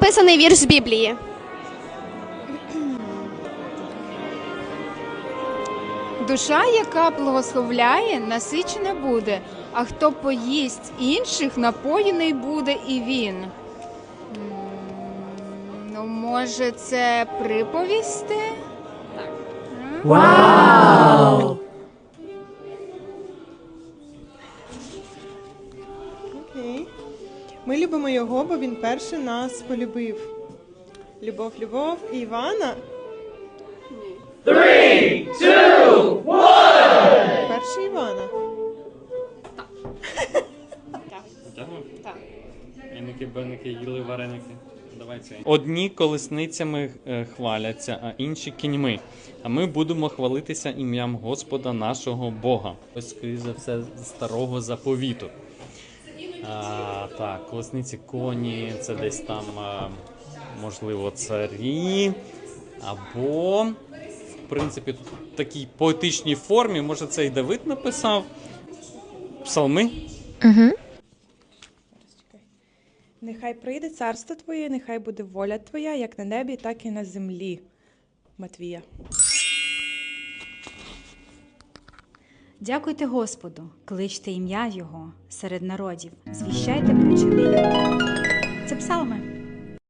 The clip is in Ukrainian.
написаний вірш з Біблії? Душа, яка благословляє, насичена буде, а хто поїсть інших, напоєний буде і він. Ну, може, це приповісти? Окей. Ми любимо його, бо він перший нас полюбив. Любов, любов і Івана. Three, two, one! Перший Івана. Так. Їли вареники. Давай. Одні колесницями е, хваляться, а інші кіньми. А ми будемо хвалитися ім'ям Господа нашого Бога. Ось, скоріш за все, з старого заповіту. А, так, колесниці коні, це десь там, можливо, царі. Або, в принципі, тут в такій поетичній формі, може, це і Давид написав. Псалми. Нехай прийде царство Твоє, нехай буде воля Твоя, як на небі, так і на землі. Матвія. Дякуйте Господу, кличте ім'я Його серед народів, звіщайте про чини Його. Це псалми.